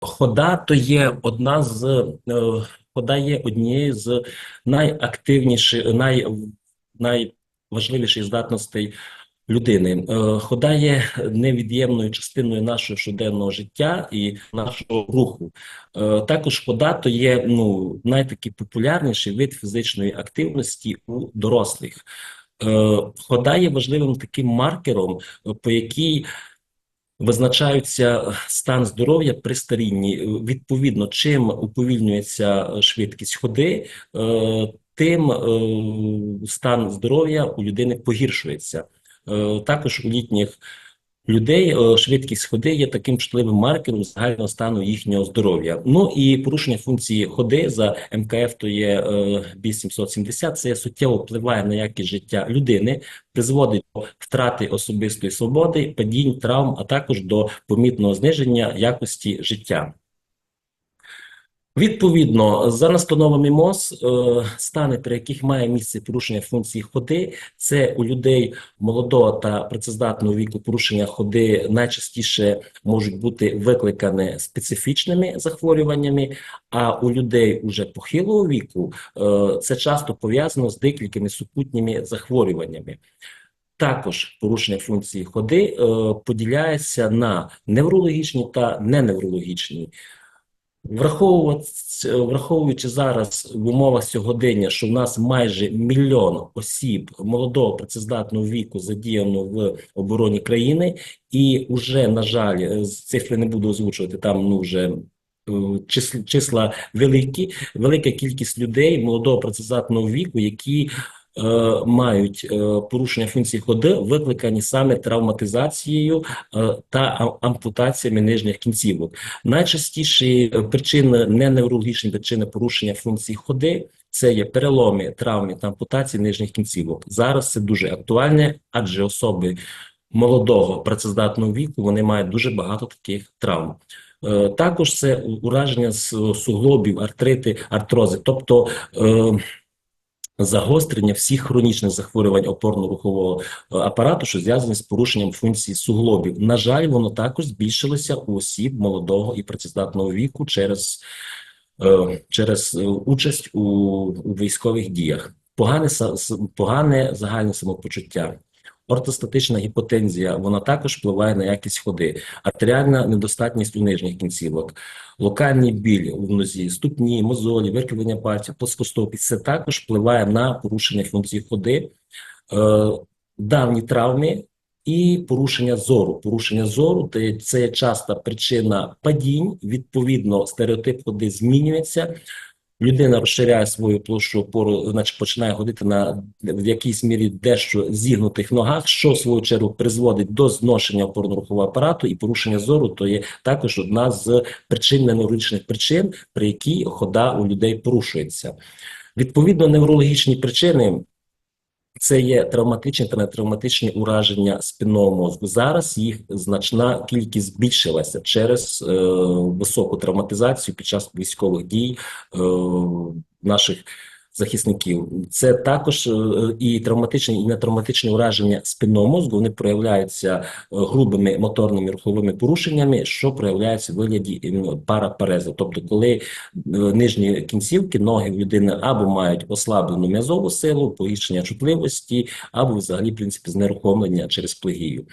Хода то є одна з е, хода є однією з найактивніших, най, найважливіших здатностей людини. Е, Хода є невід'ємною частиною нашого щоденного життя і нашого руху. Е, Також хода то є ну найтакий популярніший вид фізичної активності у дорослих. Хода є важливим таким маркером, по якій визначаються стан здоров'я при старінні. Е, Відповідно, чим уповільнюється е, швидкість ходи, е, тим е, стан здоров'я у людини погіршується. Е, Також у літніх людей е, швидкість ходи є таким чутливим маркером загального стану їхнього здоров'я. Ну і порушення функції ходи за МКФ, то є е, бі 770 це суттєво впливає на якість життя людини, призводить до втрати особистої свободи, падінь, травм, а також до помітного зниження якості життя. Відповідно, за настановами МОЗ, е, стани, при яких має місце порушення функції ходи, це у людей молодого та працездатного віку порушення ходи найчастіше можуть бути викликані специфічними захворюваннями, а у людей уже похилого віку е, це часто пов'язано з декількома супутніми захворюваннями. Також порушення функції ходи е, поділяється на неврологічні та неневрологічні. Враховувати, враховуючи зараз в умовах сьогодення, що в нас майже мільйон осіб молодого працездатного віку задіяно в обороні країни, і вже, на жаль, е, з цифри не буду озвучувати, там ну вже е, числа, великі, велика кількість людей молодого працездатного віку, які е, мають е, порушення функції ходи, викликані саме травматизацією е, та ампутаціями нижніх кінцівок. Найчастіші е, причини, не неврологічні причини порушення функції ходи це є переломи, травми та ампутації нижніх кінцівок. Зараз це дуже актуальне, адже особи молодого працездатного віку вони мають дуже багато таких травм. Е, Також це ураження суглобів, артрити, артрози, тобто е, загострення всіх хронічних захворювань опорно-рухового е, апарату, що зв'язані з порушенням функції суглобів. На жаль, воно також збільшилося у осіб молодого і працездатного віку через, е, через е, участь у, у військових діях. Погане, погане загальне самопочуття. Ортостатична гіпотензія, вона також впливає на якість ходи, артеріальна недостатність у нижніх кінцівок, локальний біль у нозі, ступні, мозолі, викривлення пальців, плоскостопість – це також впливає на порушення функції ходи, е, давні травми і порушення зору. Порушення зору це є часта причина падінь, відповідно, стереотип ходи змінюється. Людина розширяє свою площу опору, значить починає ходити на в якійсь мірі дещо зігнутих ногах, що в свою чергу призводить до зношення опорно-рухового апарату і порушення зору. То є також одна з причин неврологічних причин, при якій хода у людей порушується. Відповідно, неврологічні причини. Це є травматичні та нетравматичні ураження спинного мозку. Зараз їх значна кількість збільшилася через е, високу травматизацію під час військових дій е, наших захисників. Це також е, і травматичні, і нетравматичні ураження спинного мозку. Вони проявляються е, грубими моторними руховими порушеннями, що проявляється в вигляді е, парапарезу. Тобто, коли нижні кінцівки, ноги в людини або мають ослаблену м'язову силу, погіршення чутливості, або взагалі в принципі знерухомлення через плегію.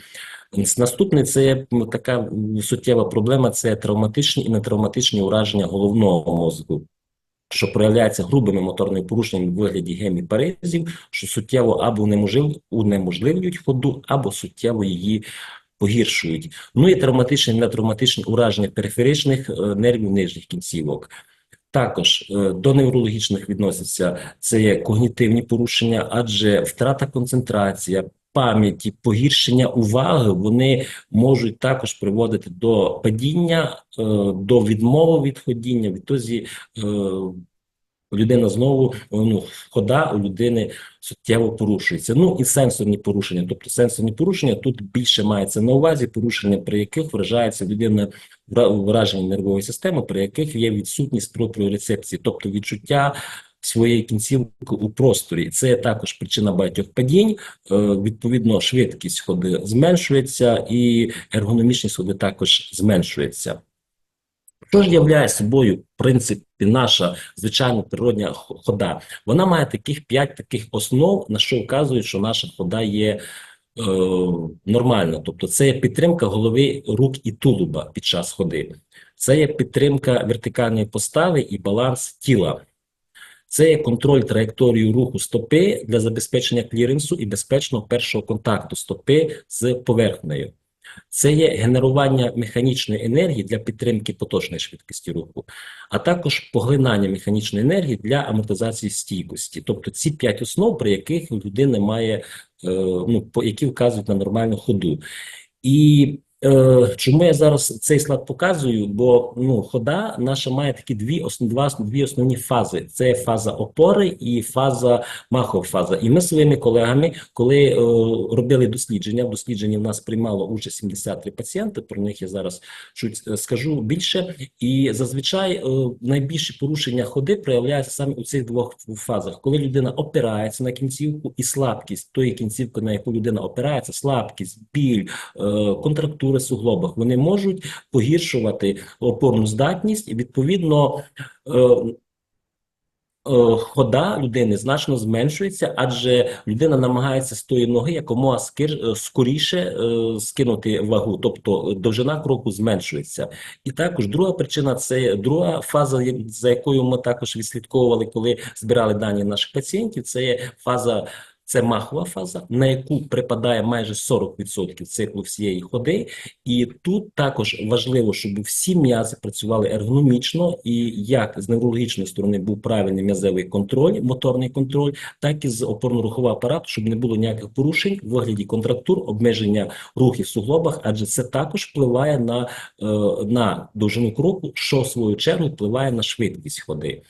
Наступне це така суттєва проблема: це травматичні і нетравматичні ураження головного мозку. Що проявляється грубими моторними порушеннями в вигляді геміпарезів, що суттєво або унеможливлюють ходу, або суттєво її погіршують. Ну і травматичні і нетравматичні ураження периферичних е, нервів нижніх кінцівок. Також е, до неврологічних відносяться це є когнітивні порушення, адже втрата концентрації, пам'яті, погіршення уваги, вони можуть також приводити до падіння, е, до відмови від ходіння. Відтоді е, людина знову ну, хода у людини суттєво порушується. Ну і сенсорні порушення. Тобто сенсорні порушення тут більше мається на увазі порушення, при яких вражається людина враження нервової системи, при яких є відсутність пропріорецепції, тобто відчуття. Своєї кінцівки у просторі і це також причина багатьох падінь. Е, Відповідно, швидкість ходи зменшується, і ергономічність ходи також зменшується. Що ж являє собою, в принципі, наша звичайна природня хода? Вона має таких п'ять таких основ, на що вказують, що наша хода є е, нормальна. Тобто, це є підтримка голови, рук і тулуба під час ходи. Це є підтримка вертикальної постави і баланс тіла. Це контроль траєкторії руху стопи для забезпечення кліренсу і безпечного першого контакту стопи з поверхнею. Це є генерування механічної енергії для підтримки поточної швидкості руху, а також поглинання механічної енергії для амортизації стійкості. Тобто ці п'ять основ, при яких людина має, е, ну, які вказують на нормальну ходу. І е, чому я зараз цей слайд показую? Бо ну, хода наша має такі дві, основ, два, дві основні фази: це фаза опори і фаза махова фаза. І ми своїми колегами, коли е, робили дослідження, в дослідженні в нас приймало участь 73 пацієнти. Про них я зараз чуть е, скажу більше. І зазвичай е, найбільші порушення ходи проявляються саме у цих двох фазах, коли людина опирається на кінцівку, і слабкість тої кінцівки, на яку людина опирається, слабкість, біль, е, контрактури в суглобах, вони можуть погіршувати опорну здатність, і відповідно. е, е, Хода людини значно зменшується, адже людина намагається з тої ноги якомога е, скоріше скинути вагу, тобто довжина кроку зменшується. І також друга причина це друга фаза, за якою ми також відслідковували, коли збирали дані наших пацієнтів. Це є фаза. Це махова фаза, на яку припадає майже 40% циклу всієї ходи, і тут також важливо, щоб всі м'язи працювали ергономічно, і як з неврологічної сторони був правильний м'язевий контроль, моторний контроль, так і з опорно-рухового апарату, щоб не було ніяких порушень в вигляді контрактур, обмеження рухів в суглобах, адже це також впливає на, е, на довжину кроку, що в свою чергу впливає на швидкість ходи.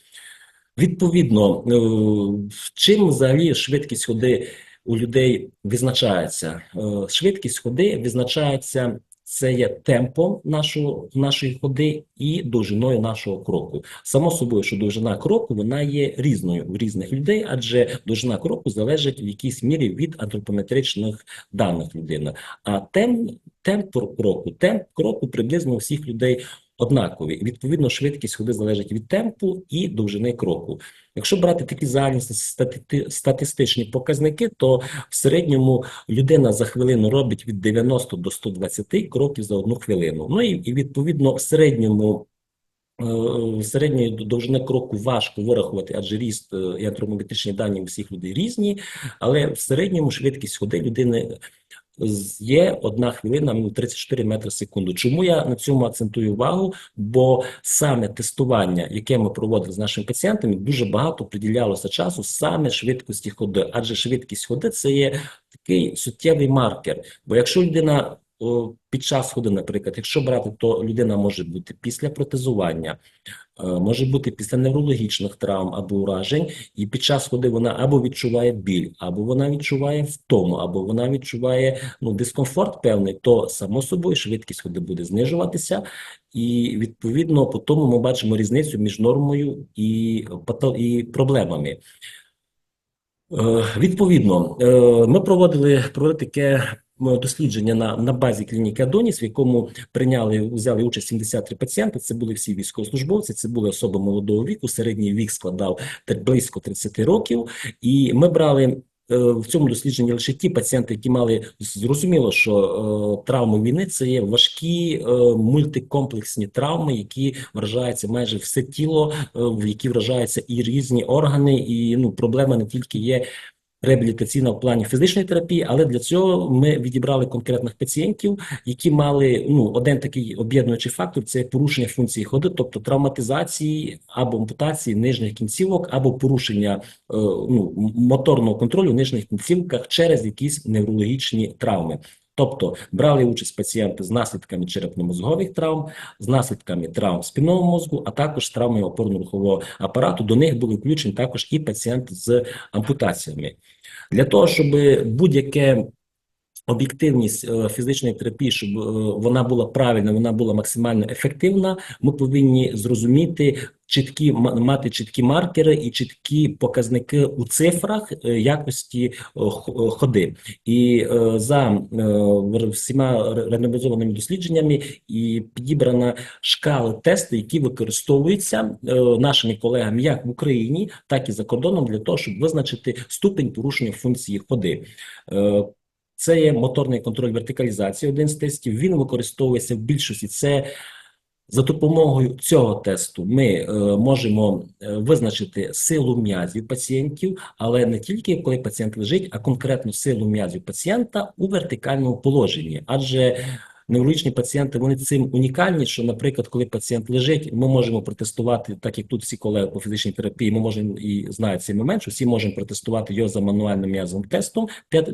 Відповідно, е, чим взагалі швидкість ходи у людей визначається? Е, Швидкість ходи визначається це є темпом нашого, нашої ходи і довжиною нашого кроку. Само собою, що довжина кроку вона є різною в різних людей, адже довжина кроку залежить в якійсь мірі від антропометричних даних людини. А темп, темп кроку, темп кроку приблизно у всіх людей однакові. Відповідно, швидкість ходи залежить від темпу і довжини кроку. Якщо брати такі загальні статистичні показники, то в середньому людина за хвилину робить від 90 до 120 кроків за одну хвилину. Ну і, і відповідно в середньому. е, Середньої довжини кроку важко вирахувати, адже ріст е, і антропометричні дані у всіх людей різні, але в середньому швидкість ходи людини є одна хвилина, ну, 34 метри в секунду. Чому я на цьому акцентую увагу? Бо саме тестування, яке ми проводили з нашими пацієнтами, дуже багато приділялося часу саме швидкості ходи, адже швидкість ходи це є такий суттєвий маркер. Бо якщо людина під час ходи, наприклад, якщо брати, то людина може бути після протезування, е, може бути після неврологічних травм або уражень, і під час ходи вона або відчуває біль, або вона відчуває втому, або вона відчуває ну, дискомфорт певний, то само собою швидкість ходи буде знижуватися, і відповідно по тому ми бачимо різницю між нормою і, і проблемами. Е, Відповідно, е, ми проводили таке дослідження на, на базі клініки Адоніс, в якому прийняли взяли участь 73 пацієнти. Це були всі військовослужбовці, це були особи молодого віку. Середній вік складав близько 30 років. І ми брали е, в цьому дослідженні лише ті пацієнти, які мали зрозуміло, що е, травми війни це є важкі е, мультикомплексні травми, які вражаються майже все тіло, е, в які вражаються і різні органи, і ну проблема не тільки є. Реабілітаційна в плані фізичної терапії, але для цього ми відібрали конкретних пацієнтів, які мали ну один такий об'єднуючий фактор це порушення функції ходи, тобто травматизації або ампутації нижніх кінцівок, або порушення е, ну, моторного контролю в нижніх кінцівках через якісь неврологічні травми. Тобто брали участь пацієнти з наслідками черепно-мозгових травм, з наслідками травм спинного мозку, а також травми опорно-рухового апарату. До них були включені також і пацієнти з ампутаціями. Для того, щоб будь-яке об'єктивність е, фізичної терапії, щоб е, вона була правильна, вона була максимально ефективна, ми повинні зрозуміти чіткі ма- мати чіткі маркери і чіткі показники у цифрах е, якості ходи. І за всіма рандомізованими дослідженнями і підібрана шкала тесту, які використовуються нашими колегами як в Україні, так і за кордоном для того, щоб визначити ступень порушення функції ходи. Це є моторний контроль вертикалізації, один з тестів. Він використовується в більшості. Це за допомогою цього тесту ми е, можемо е, визначити силу м'язів пацієнтів, але не тільки коли пацієнт лежить, а конкретно силу м'язів пацієнта у вертикальному положенні. Адже неврологічні пацієнти вони цим унікальні, що, наприклад, коли пацієнт лежить, ми можемо протестувати, так як тут всі колеги по фізичній терапії, ми можемо і знають цей момент, що всі можемо протестувати його за мануальним м'язовим тестом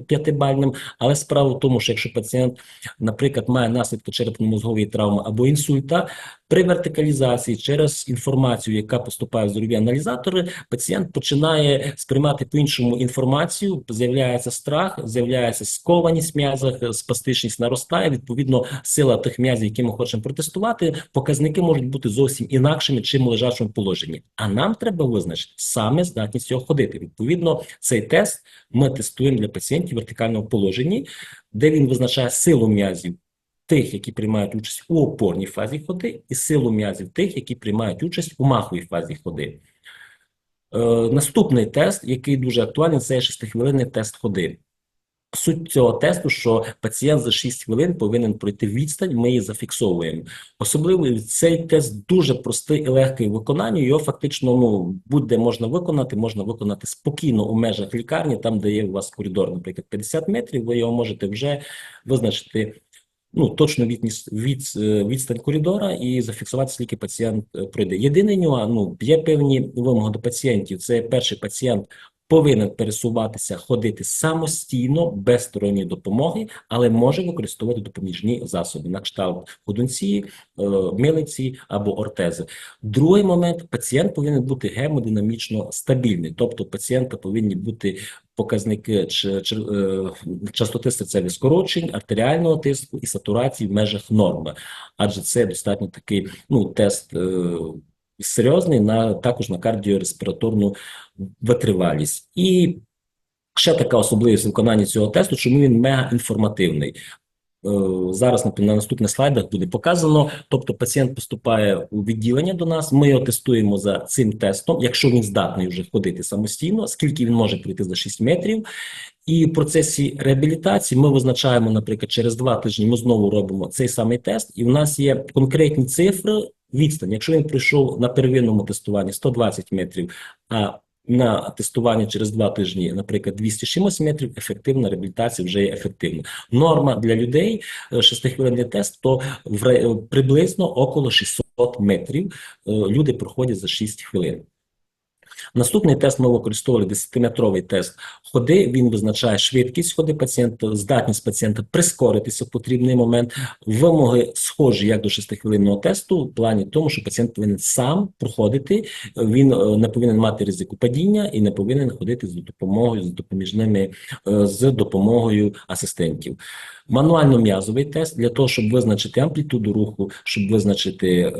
п'ятибальним. Але справа в тому, що якщо пацієнт, наприклад, має наслідки черепно-мозгової травми або інсульта, при вертикалізації через інформацію, яка поступає в зорові аналізатори, пацієнт починає сприймати по-іншому інформацію, з'являється страх, з'являється скованість в м'язах, спастичність наростає. Відповідно, сила тих м'язів, які ми хочемо протестувати, показники можуть бути зовсім інакшими, чим в лежачому положенні. А нам треба визначити саме здатність цього ходити. Відповідно, цей тест ми тестуємо для пацієнтів в вертикальному положенні, де він визначає силу м'язів тих, які приймають участь у опорній фазі ходи, і силу м'язів тих, які приймають участь у маховій фазі ходи. Е, наступний тест, який дуже актуальний, це шестихвилинний тест ходи. Суть цього тесту, що пацієнт за 6 хвилин повинен пройти відстань, ми її зафіксовуємо. Особливо цей тест дуже простий і легкий в виконанні. Його фактично ну, будь-де можна виконати, можна виконати спокійно у межах лікарні, там, де є у вас коридор, наприклад, 50 метрів, ви його можете вже визначити ну, точну відність, від, е, відстань коридора і зафіксувати, скільки пацієнт е, пройде. Єдиний нюанс, ну, є певні вимоги до пацієнтів. Це перший пацієнт повинен пересуватися, ходити самостійно, без сторонньої допомоги, але може використовувати допоміжні засоби на кшталт ходунці, е, милиці або ортези. Другий момент, пацієнт повинен бути гемодинамічно стабільний, тобто пацієнта повинні бути показники е, частоти серцевих скорочень, артеріального тиску і сатурації в межах норми, адже це достатньо такий ну, тест е, серйозний на також на кардіореспіраторну витривалість. І ще така особливість виконання цього тесту, чому він мега інформативний. Е, Зараз на, на наступних слайдах буде показано. Тобто пацієнт поступає у відділення до нас. Ми його тестуємо за цим тестом, якщо він здатний вже ходити самостійно, скільки він може пройти за 6 метрів. І в процесі реабілітації ми визначаємо, наприклад, через два тижні ми знову робимо цей самий тест, і в нас є конкретні цифри відстань. Якщо він пройшов на первинному тестуванні 120 метрів, а на тестування через два тижні, наприклад, 200 чимось метрів, ефективна реабілітація вже є ефективна. Норма для людей е, шестихвилинний тест, то е, приблизно около 600 метрів е, люди проходять за 6 хвилин. Наступний тест ми використовували 10-метровий тест ходи. Він визначає швидкість ходи пацієнта, здатність пацієнта прискоритися в потрібний момент. Вимоги схожі як до 6-хвилинного тесту, в плані тому, що пацієнт повинен сам проходити. Він е, не повинен мати ризику падіння і не повинен ходити з допомогою з допоміжними е, з допомогою асистентів. Мануально-м'язовий тест для того, щоб визначити амплітуду руху, щоб визначити е,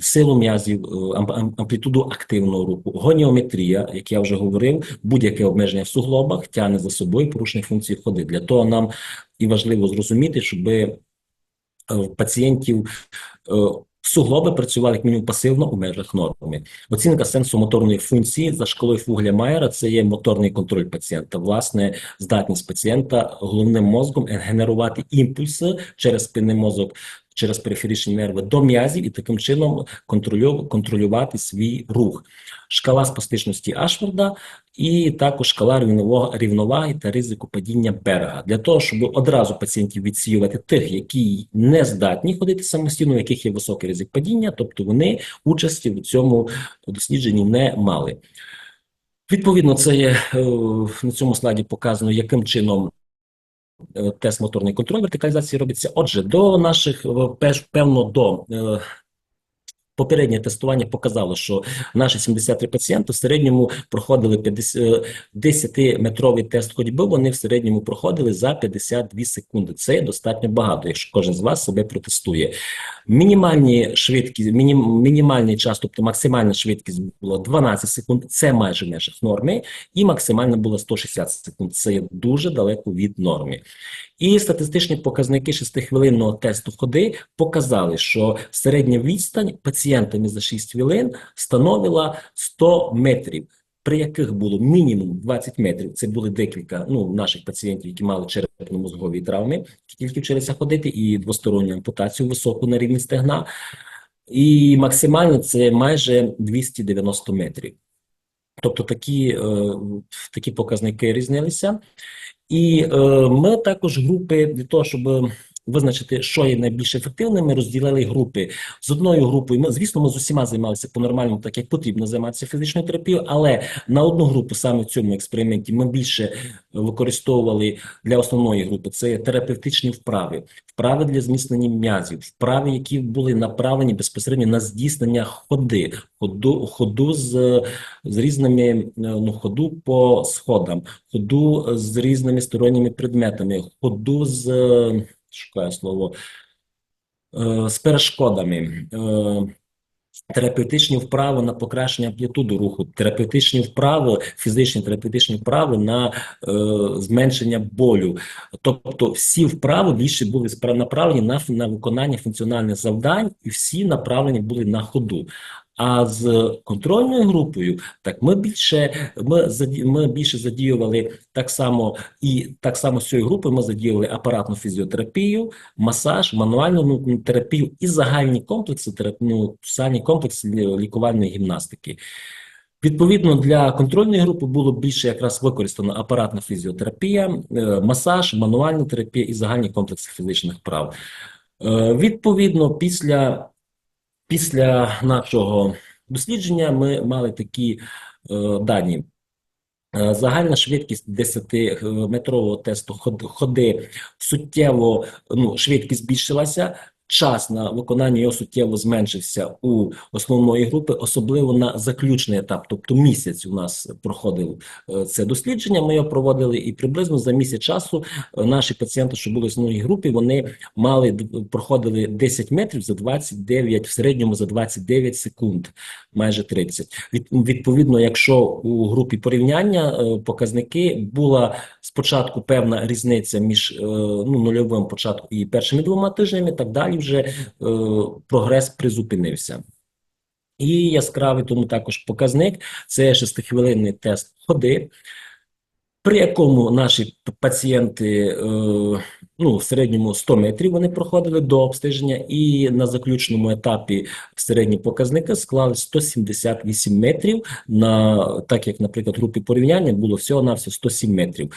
силу м'язів, е, ам- ам- амплітуду активного руху, гоніометрія, як я вже говорив, будь-яке обмеження в суглобах тягне за собою порушення функції ходи. Для того нам і важливо зрозуміти, щоб е, пацієнтів е, суглоби працювали як мінімум пасивно у межах норми. Оцінка сенсомоторної функції за шкалою Фугля Майера це є моторний контроль пацієнта. Власне, здатність пацієнта головним мозком генерувати імпульси через спинний мозок, через периферичні нерви до м'язів і таким чином контролювати свій рух. Шкала спастичності Ашфорда і також шкала рівноваги та ризику падіння берега. Для того, щоб одразу пацієнтів відсіювати тих, які не здатні ходити самостійно, у яких є високий ризик падіння, тобто вони участі в цьому дослідженні не мали. Відповідно, це є е, на цьому слайді показано, яким чином тест моторний контроль вертикалізації робиться. Отже, до наших е, певно до е, Попереднє тестування показало, що наші 73 пацієнти в середньому проходили 50, 10-метровий тест ходьби, вони в середньому проходили за 52 секунди. Це достатньо багато, якщо кожен з вас себе протестує. Мінімальні швидкість, мінім, мінімальний час, тобто максимальна швидкість була 12 секунд, це майже межах норми, і максимальна була 160 секунд. Це дуже далеко від норми. І статистичні показники шестихвилинного тесту ходи показали, що середня відстань пацієнтами за 6 хвилин становила 100 метрів, при яких було мінімум 20 метрів. Це були декілька ну, наших пацієнтів, які мали черепно-мозгові травми, які тільки вчилися ходити, і двосторонню ампутацію високу на рівні стегна. І максимально це майже 290 метрів. Тобто такі, е, такі показники різнилися. І е, ми також групи для того, щоб визначити, що є найбільш ефективним, ми розділили групи з одною групою. Ми, звісно, ми з усіма займалися по-нормальному, так як потрібно займатися фізичною терапією, але на одну групу саме в цьому експерименті ми більше використовували для основної групи. Це терапевтичні вправи, вправи для зміцнення м'язів, вправи, які були направлені безпосередньо на здійснення ходи, ходу, ходу з, з різними ну, ходу по сходам, ходу з різними сторонніми предметами, ходу з шукаю слово, е, з перешкодами, е, терапевтичні вправи на покращення амплітуди руху, терапевтичні вправи, фізичні терапевтичні вправи на е, зменшення болю. Тобто всі вправи більше були направлені на, на виконання функціональних завдань, і всі направлені були на ходу. А з контрольною групою, так ми більше ми ми більше задіювали так само, і так само з цією групою ми задіювали апаратну фізіотерапію, масаж, мануальну ну, терапію і загальні комплекси ну, загальні комплекси лікувальної гімнастики. Відповідно, для контрольної групи було більше якраз використано апаратна фізіотерапія, е, масаж, мануальна терапія і загальні комплекси фізичних вправ. Е, Відповідно, після Після нашого дослідження ми мали такі е, дані. Е, Загальна швидкість 10-метрового тесту ход- ходи суттєво, ну, швидкість збільшилася, час на виконання його суттєво зменшився у основної групи, особливо на заключний етап, тобто місяць у нас проходив е, це дослідження, ми його проводили, і приблизно за місяць часу е, наші пацієнти, що були в основній групі, вони мали проходили 10 метрів за 29, в середньому за 29 секунд, майже 30. Від, відповідно, якщо у групі порівняння е, показники була спочатку певна різниця між ну, нульовим початку і першими двома тижнями, так далі вже е, прогрес призупинився. І яскравий тому також показник це шестихвилинний тест ходи, при якому наші пацієнти е, ну, в середньому 100 метрів вони проходили до обстеження, і на заключному етапі середні показники склали 178 метрів, на, так як, наприклад, групі порівняння було всього-навсього 107 метрів.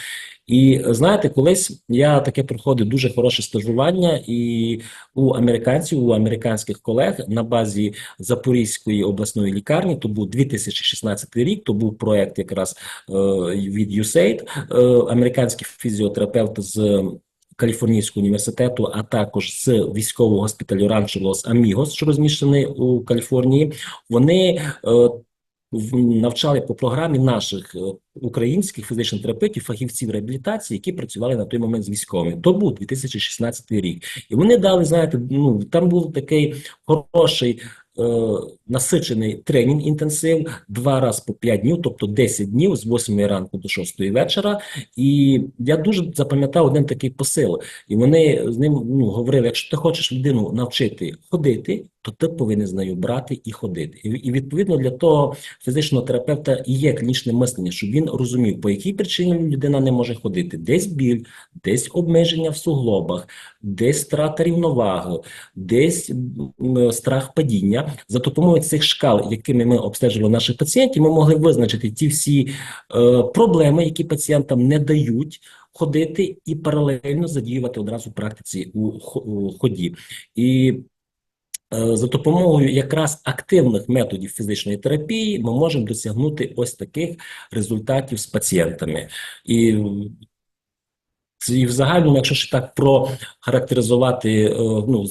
І знаєте, колись я таке проходив дуже хороше стажування, і у американців, у американських колег на базі Запорізької обласної лікарні, то був 2016 рік, то був проект якраз е, від USAID, е, американські фізіотерапевти з Каліфорнійського університету, а також з військового госпіталю Ранчо Лос Амігос, що розміщений у Каліфорнії, вони е, навчали по програмі наших е, українських фізичних терапевтів, фахівців реабілітації, які працювали на той момент з військовими. То був 2016 рік. І вони дали, знаєте, ну там був такий хороший. Насичений тренінг інтенсив два рази по 5 днів, тобто 10 днів з 8 ранку до 6 вечора. І я дуже запам'ятав один такий посил. І вони з ним ну, говорили: якщо ти хочеш людину навчити ходити, то ти повинен з нею брати і ходити. І відповідно для того фізичного терапевта і є клінічне мислення, щоб він розумів, по якій причині людина не може ходити. Десь біль, десь обмеження в суглобах, десь втрата рівноваги, десь страх падіння. За допомогою цих шкал, якими ми обстежували наших пацієнтів, ми могли визначити ті всі е, проблеми, які пацієнтам не дають ходити, і паралельно задіювати одразу в практиці у у ході. І Е, За допомогою якраз активних методів фізичної терапії ми можемо досягнути ось таких результатів з пацієнтами. І, і в загальному, якщо ще так прохарактеризувати е, ну,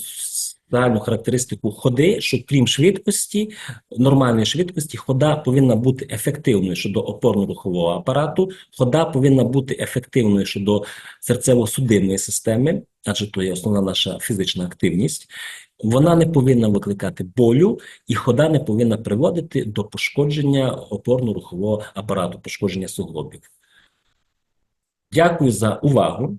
загальну характеристику ходи, що крім швидкості, нормальної швидкості, хода повинна бути ефективною щодо опорно-рухового апарату, хода повинна бути ефективною щодо серцево-судинної системи, адже то є основна наша фізична активність. Вона не повинна викликати болю, і хода не повинна приводити до пошкодження опорно-рухового апарату, пошкодження суглобів. Дякую за увагу.